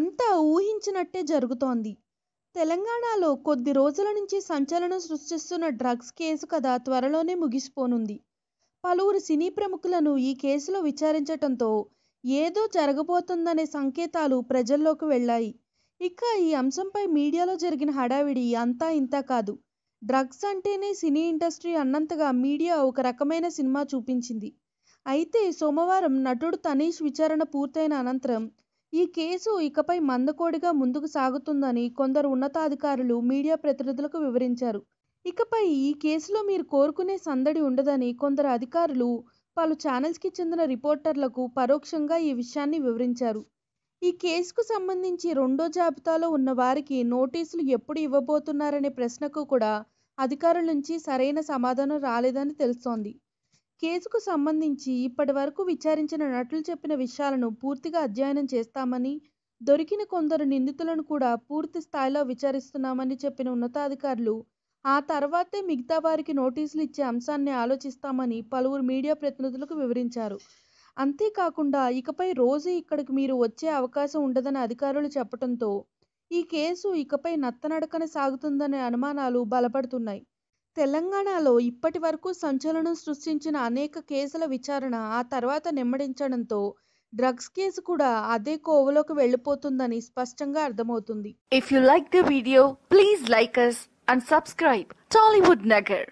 అంతా ఊహించినట్టే జరుగుతోంది. తెలంగాణలో కొద్ది రోజుల నుంచి సంచలనం సృష్టిస్తున్న డ్రగ్స్ కేసు కథ త్వరలోనే ముగిసిపోనుంది. పలువురు సినీ ప్రముఖులను ఈ కేసులో విచారించటంతో ఏదో జరగబోతుందనే సంకేతాలు ప్రజల్లోకి వెళ్ళాయి. ఇక ఈ అంశంపై మీడియాలో జరిగిన హడావిడి అంతా ఇంతా కాదు. డ్రగ్స్ అంటేనే సినీ ఇండస్ట్రీ అన్నంతగా మీడియా ఒక రకమైన సినిమా చూపించింది. అయితే సోమవారం నటుడు తనీష్ విచారణ పూర్తయిన అనంతరం ఈ కేసు ఇకపై మందకోడిగా ముందుకు సాగుతుందని కొందరు ఉన్నతాధికారులు మీడియా ప్రతినిధులకు వివరించారు. ఇకపై ఈ కేసులో మీరు కోరుకునే సందడి ఉండదని కొందరు అధికారులు పలు ఛానల్స్కి చెందిన రిపోర్టర్లకు పరోక్షంగా ఈ విషయాన్ని వివరించారు. ఈ కేసుకు సంబంధించి రెండో జాబితాలో ఉన్న వారికి నోటీసులు ఎప్పుడు ఇవ్వబోతున్నారనే ప్రశ్నకు కూడా అధికారుల నుంచి సరైన సమాధానం రాలేదని తెలుస్తోంది. కేసుకు సంబంధించి ఇప్పటి వరకు విచారించిన నటులు చెప్పిన విషయాలను పూర్తిగా అధ్యయనం చేస్తామని దొరికిన కొందరు నిందితులను కూడా పూర్తి స్థాయిలో విచారిస్తున్నామని చెప్పిన ఉన్నతాధికారులు ఆ తర్వాతే మిగతా వారికి నోటీసులు ఇచ్చే అంశాన్ని ఆలోచిస్తామని పలువురు మీడియా ప్రతినిధులకు వివరించారు. అంతేకాకుండా ఇకపై రోజు ఇక్కడికి మీరు వచ్చే అవకాశం ఉండదని అధికారులు చెప్పడంతో ఈ కేసు ఇకపై నత్తనడకన సాగుతుందనే అనుమానాలు బలపడుతున్నాయి. తెలంగాణలో ఇప్పటి వరకు సంచలనం సృష్టించిన అనేక కేసుల విచారణ ఆ తర్వాత నెమ్మడించడంతో డ్రగ్స్ కేసు కూడా అదే కోవలోకి వెళ్ళిపోతుందని స్పష్టంగా అర్థమవుతుంది. If you like the video please like us and subscribe Tollywood Nagar